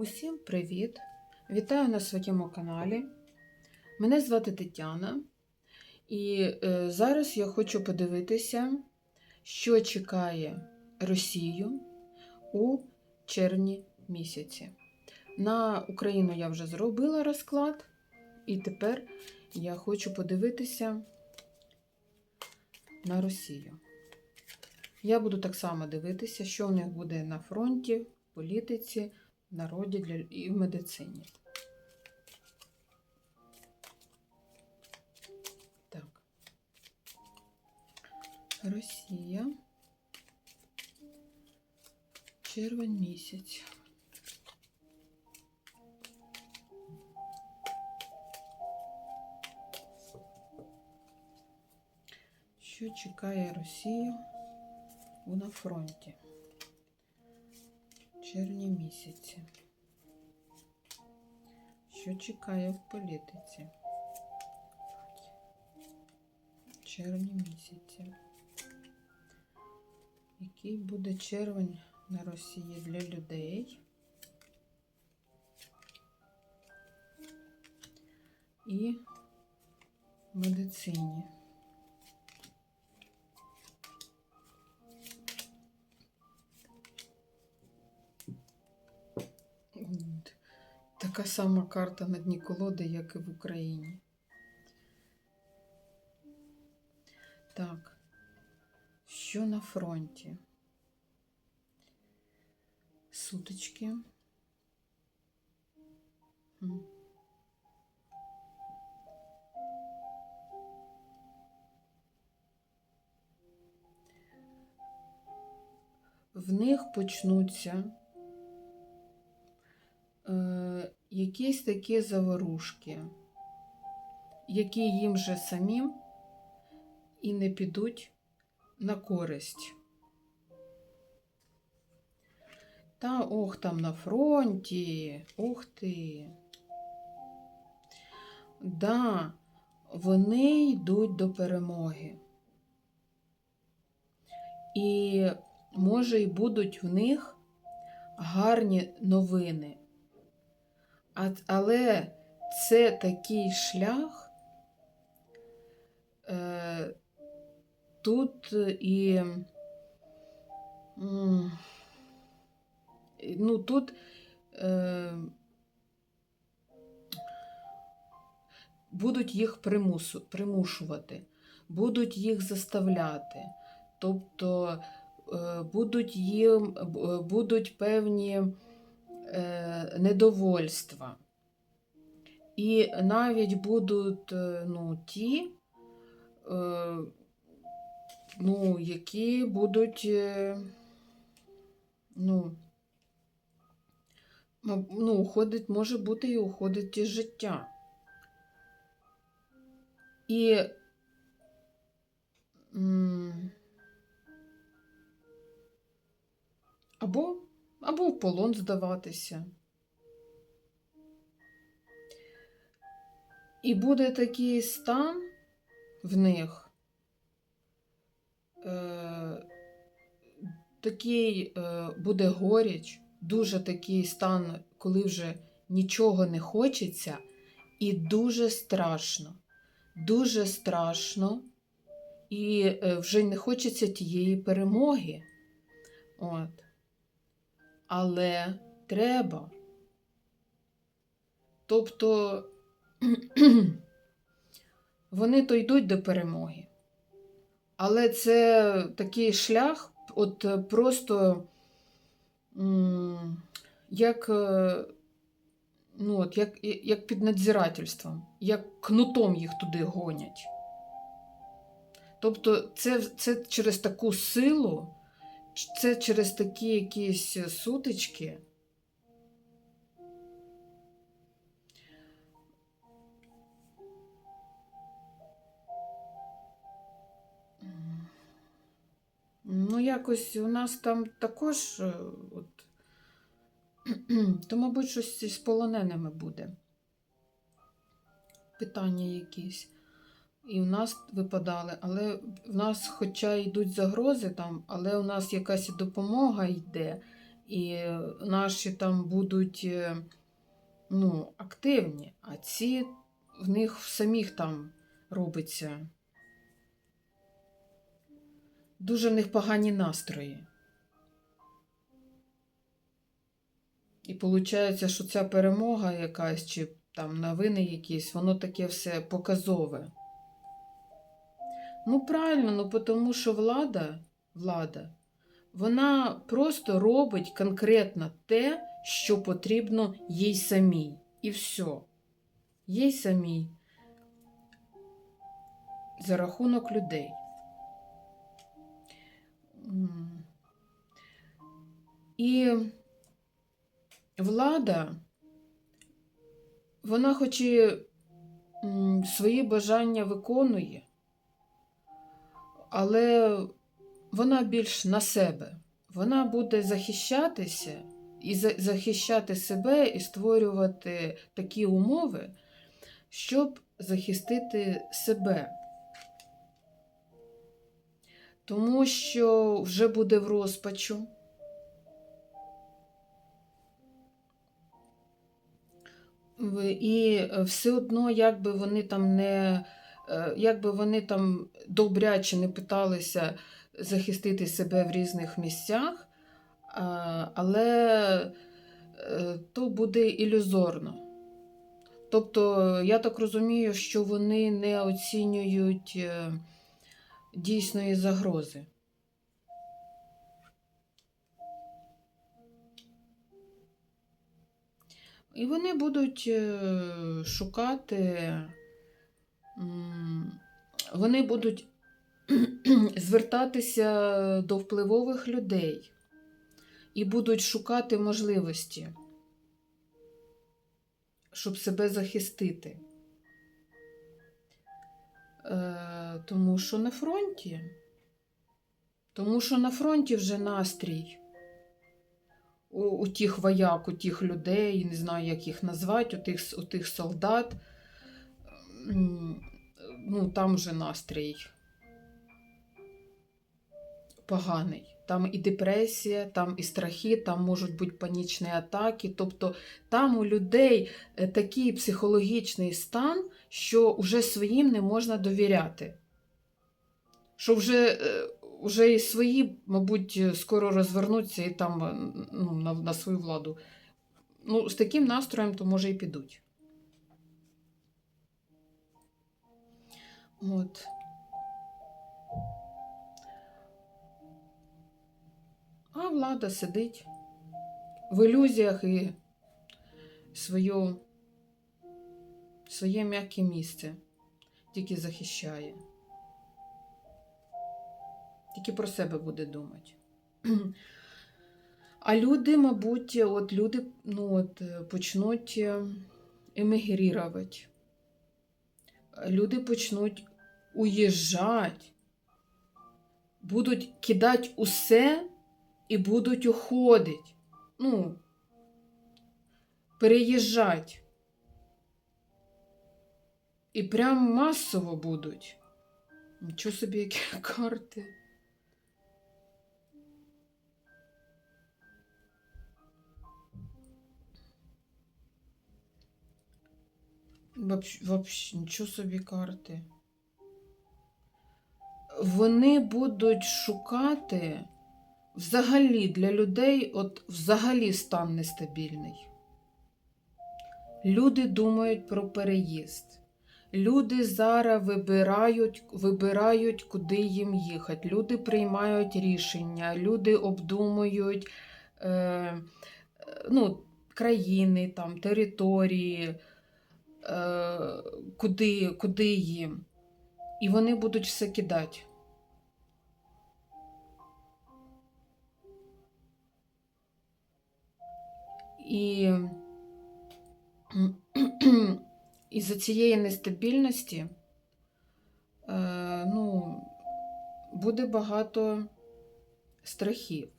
Усім привіт! Вітаю на своєму каналі. Мене звати Тетяна, і е, зараз я хочу подивитися, що чекає Росію у червні місяці. На Україну я вже зробила розклад, і тепер я хочу подивитися на Росію. Я буду так само дивитися, що в них буде на фронті, в політиці, народі для... і в медицині. Так. Росія. Червень місяць. Що чекає Росію на фронті? Червні місяці. Що чекає в політиці? Червні місяці. Який буде червень на Росії для людей? І медицині. Така сама карта на дні колоди, як і в Україні. Так, що на фронті? Сутички. В них почнуться е, якісь такі заворушки, які їм же самим і не підуть на користь. Та ох, там на фронті, ух ти. Да, вони йдуть до перемоги. І може й будуть в них гарні новини. А, але це такий шлях, е, тут і, ну, тут е, будуть їх примусу, примушувати, будуть їх заставляти. Тобто е, будуть їм будуть певні недовольства. І навіть будуть е, ну, ті, е, ну, які будуть, е, ну, ну, уходить, може бути і уходить із життя. І або, або в полон здаватися. І буде такий стан в них, е, такий е, буде горіч, дуже такий стан, коли вже нічого не хочеться, і дуже страшно. Дуже страшно, і е, вже не хочеться тієї перемоги. От. Але треба. Тобто вони то йдуть до перемоги. Але це такий шлях, от просто як, е, ну, от, як, як під надзирательством, як кнутом їх туди гонять. Тобто це, це через таку силу, це через такі якісь сутички. Ну, якось у нас там також, е, от, то, мабуть, щось з полоненими буде. Питання якісь. І в нас випадали, але в нас, хоча йдуть загрози там, але у нас якась допомога йде, і наші там будуть е, ну, активні, а ці в них самих там робиться. Дуже в них погані настрої. І виходить, що ця перемога якась, чи там новини якісь, воно таке все показове. Ну, правильно, ну тому що влада, влада, вона просто робить конкретно те, що потрібно їй самій. І все. Їй самій. За рахунок людей. І влада, вона хоч і свої бажання виконує, але вона більш на себе. Вона буде захищатися і захищати себе і створювати такі умови, щоб захистити себе. Тому що вже буде в розпачу. І все одно, як би вони там не, е, як би вони там добряче не питалися захистити себе в різних місцях, але е, то буде ілюзорно. Тобто, я так розумію, що вони не оцінюють е, дійсної загрози. І вони будуть шукати, вони будуть звертатися до впливових людей і будуть шукати можливості, щоб себе захистити. Е, Тому що на фронті, тому що на фронті вже настрій у, у тих вояк, у тих людей, не знаю, як їх назвати, у тих, у тих солдат. Ну, там вже настрій поганий. Там і депресія, там і страхи, там можуть бути панічні атаки. Тобто там у людей е, такий психологічний стан, що вже своїм не можна довіряти. Що вже, е, вже і свої, мабуть, скоро розвернуться і там е, ну, на, на свою владу. Ну, з таким настроєм, то може і підуть. От. А влада сидить в ілюзіях і свою, своє м'яке місце тільки захищає. Тільки про себе буде думати. А люди, мабуть, от люди ну, от, почнуть е, емігрувати. Люди почнуть уїжджати, будуть кидати усе і будуть уходити. Ну, переїжджати. І прям масово будуть. Нічого собі, які карти. Вообще, нічого собі карти. Вони будуть шукати взагалі для людей, от взагалі стан нестабільний. Люди думають про переїзд. Люди зараз вибирають, вибирають, куди їм їхати. Люди приймають рішення, люди обдумують е, ну, країни, там, території, куди, куди їм. І вони будуть все кидати. І із-за цієї нестабільності е, ну, буде багато страхів,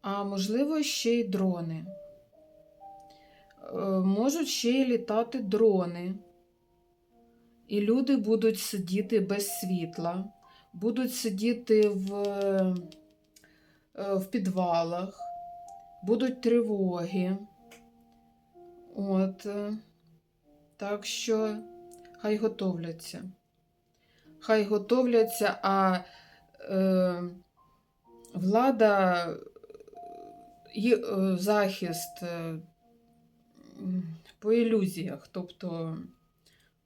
а можливо, ще й дрони. Е, можуть ще й літати дрони, і люди будуть сидіти без світла, будуть сидіти в, е, в підвалах будуть тривоги. От. е, Так що хай готовляться. Хай готовляться, а е, влада і е, захист по ілюзіях. Тобто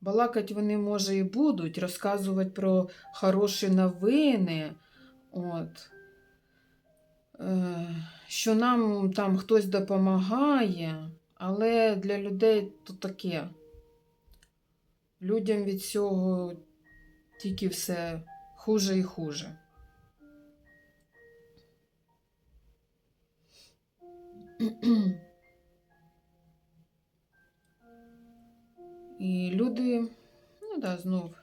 балакать вони, може, і будуть, розказувати про хороші новини. От. Е, що нам там хтось допомагає, але для людей то таке. Людям від цього тільки все хуже і хуже. І люди, ну да, знов.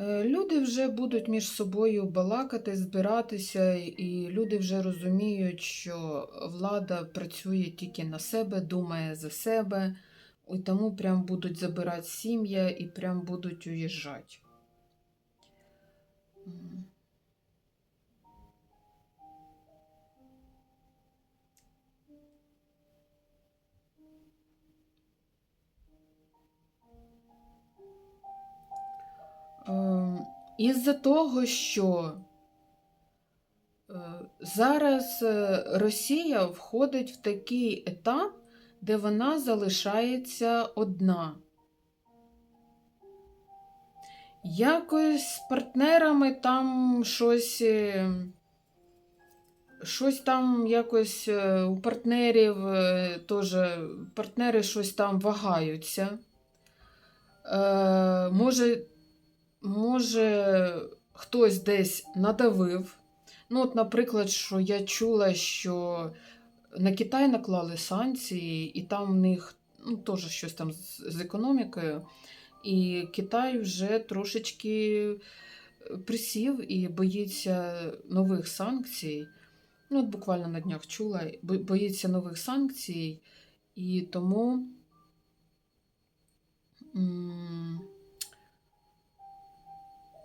Е, Люди вже будуть між собою балакати, збиратися, і люди вже розуміють, що влада працює тільки на себе, думає за себе, і тому прям будуть забирати сім'я і прям будуть уїжджати. Із-за того, що е, зараз е, Росія входить в такий етап, де вона залишається одна. Якось з партнерами там щось, е, щось там якось у партнерів теж партнери щось там вагаються. Е, Може, може, хтось десь надавив. Ну, от, наприклад, що я чула, що на Китай наклали санкції, і там в них ну, теж щось там з, економікою. І Китай вже трошечки е, присів і боїться нових санкцій. Ну, от буквально на днях чула, боїться нових санкцій, і тому.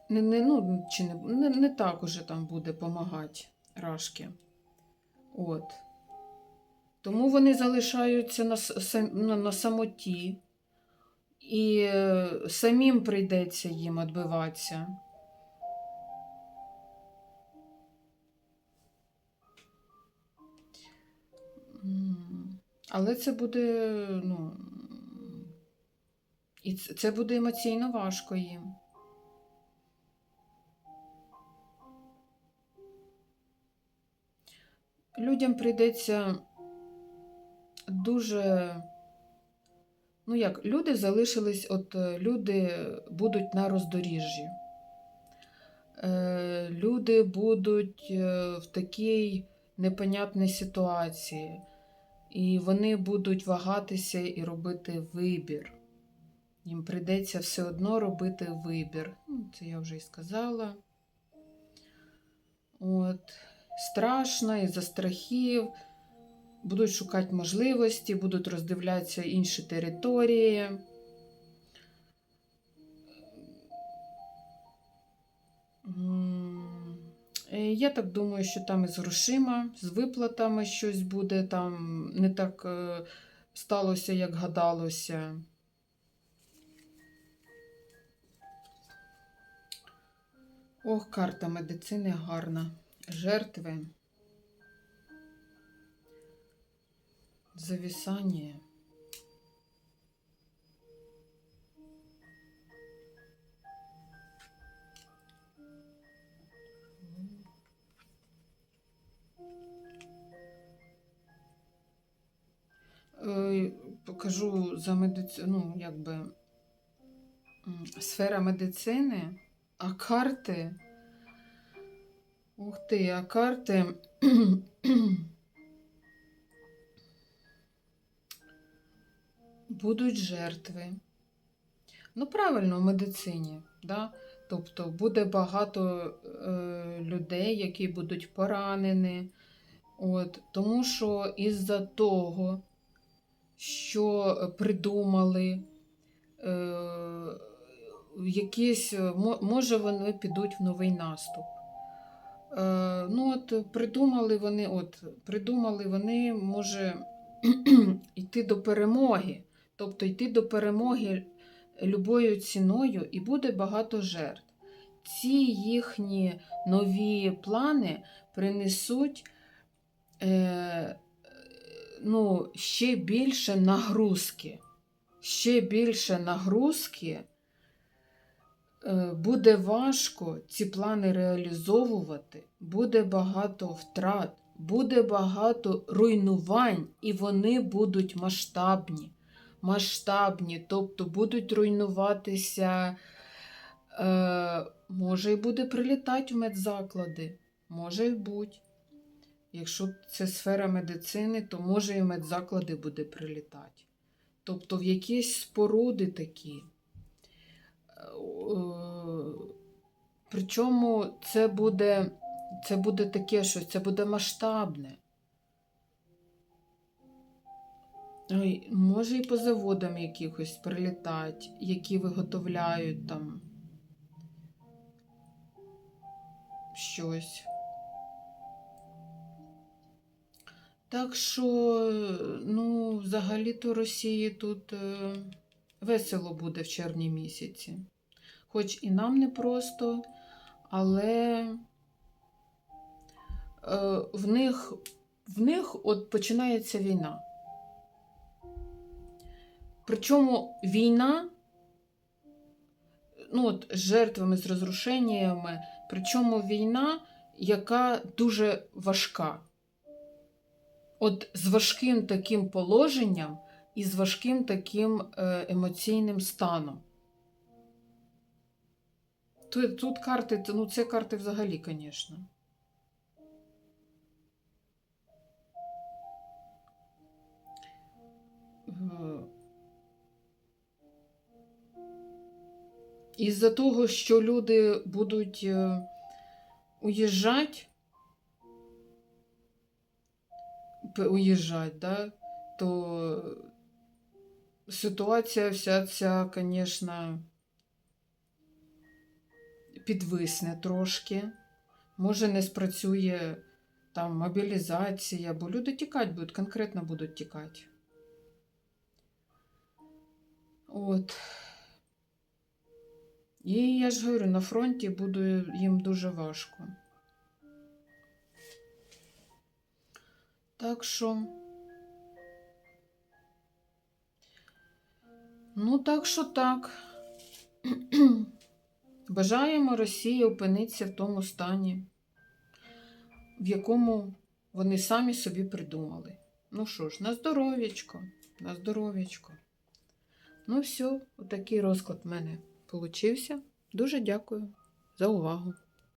Не, не, ну, чи не, не, не так уже там буде допомагати Рашки. От. Тому вони залишаються на, на, на самоті, і е, самим прийдеться їм відбиватися. Але це буде, ну, і це буде емоційно важко їм. Людям прийдеться дуже. Ну як, люди залишились, от е, люди будуть на роздоріжжі. Е, Люди будуть е, в такій непонятній ситуації, і вони будуть вагатися і робити вибір. Їм прийдеться все одно робити вибір. Ну, Це я вже і сказала. От страшно із-за страхів, будуть шукати можливості, будуть роздивлятися інші території. Я так думаю, що там із грошима, з виплатами щось буде, там не так е, сталося, як гадалося. Ох, карта медицини гарна. Жертви. Зависание. Покажу за медицину, ну, якби сфера медицини, а карти. Ух ти, а карти. Будуть жертви. Ну, правильно, в медицині. Да? Тобто буде багато е, людей, які будуть поранені. От, тому що із-за того, що придумали, е, якісь, може вони підуть в новий наступ. Е, ну, от придумали вони, от, придумали вони, може, йти до перемоги. Тобто йти до перемоги любою ціною і буде багато жертв. Ці їхні нові плани принесуть е, ну, ще більше нагрузки. Ще більше нагрузки. Е, Буде важко ці плани реалізовувати, буде багато втрат, буде багато руйнувань, і вони будуть масштабні. Масштабні, тобто будуть руйнуватися, е, може і буде прилітати в медзаклади, може і будь. Якщо це сфера медицини, то може і медзаклади буде прилітати. Тобто в якісь споруди такі. Е, Причому це буде, це буде таке щось, це буде масштабне. Може і по заводам якихось прилітати, які виготовляють там щось. Так що, ну, взагалі-то Росії тут е, весело буде в червні місяці. Хоч і нам не просто, але е, в них, в них от починається війна. Причому війна, ну от з жертвами, з розрушеннями, причому війна, яка дуже важка. От з важким таким положенням і з важким таким е, емоційним станом. Тут, тут карти, ну це карти взагалі, звісно. Е, Із-за того, що люди будуть е, уїжджати, уїжджати, да, то ситуація вся ця, звісно, підвисне трошки. Може, не спрацює там мобілізація, бо люди тікати будуть, конкретно будуть тікати. От. І я ж говорю, на фронті буде їм дуже важко. Так що. Ну, так що так. Бажаємо Росії опинитися в тому стані, в якому вони самі собі придумали. Ну що ж, на здоров'ячко, на здоров'ячко. Ну, все, отакий розклад в мене получився. Дуже дякую за увагу.